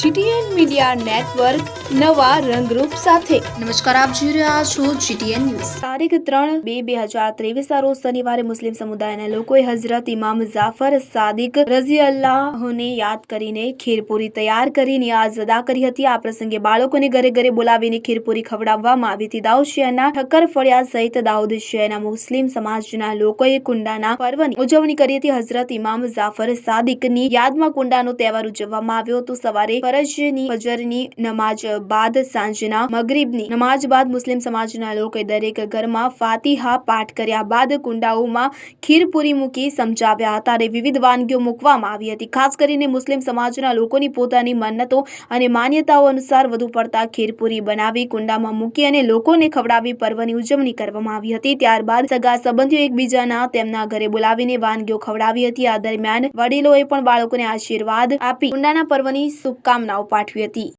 GTN media network નવા રંગરૂપ સાથે. નમસ્કાર આપ જોઈ રહ્યા છો જીટીએન ન્યૂઝ. તારીખ ત્રણ બે બે હજાર ત્રેવીસના રોજ શનિવારે મુસ્લિમ સમુદાયના લોકોએ હઝરત ઇમામ જાફર સાદિક રઝી અલ્લાહને યાદ કરીને ખીરપુરી તૈયાર કરી નિયાઝ અદા કરી હતી. આ પ્રસંગે બાળકોને ઘરે ઘરે બોલાવીને ખીરપુરી ખવડાવવામાં આવી હતી. દાઉદ શહેરના ઠક્કર ફળિયા સહિત દાઉદ શહેરના મુસ્લિમ સમાજના લોકોએ કુંડાના પર્વની ઉજવણી કરી હતી. હઝરત ઇમામ જાફર સાદિકની યાદમાં કુંડાનો તહેવાર ઉજવવામાં આવ્યો હતો. સવારે ફરજની ફજરની નમાજ બાદ સાંજના મગરીબની નમાજ બાદ મુસ્લિમ સમાજના લોકોએ દરેક ઘરમાં ફાતિહા પાઠ કર્યા બાદ કુંડાઓમાં ખીરપુરી મૂકી સમજાવ્યા હતા અને વિવિધ વાનગીઓ મૂકવામાં આવી હતી. ખાસ કરીને મુસ્લિમ સમાજના લોકોની પોતાની મન્નતો અને માન્યતાઓ અનુસાર વધુ પડતા ખીરપુરી બનાવી કુંડામાં મૂકી અને લોકોને ખવડાવી પર્વની ઉજવણી કરવામાં આવી હતી. ત્યારબાદ સગા સંબંધીઓ એકબીજાના તેમના ઘરે બોલાવીને વાનગીઓ ખવડાવી હતી. આ દરમિયાન વડીલોએ પણ બાળકોને આશીર્વાદ આપી કુંડાના પર્વની શુભકામનાઓ પાઠવી હતી.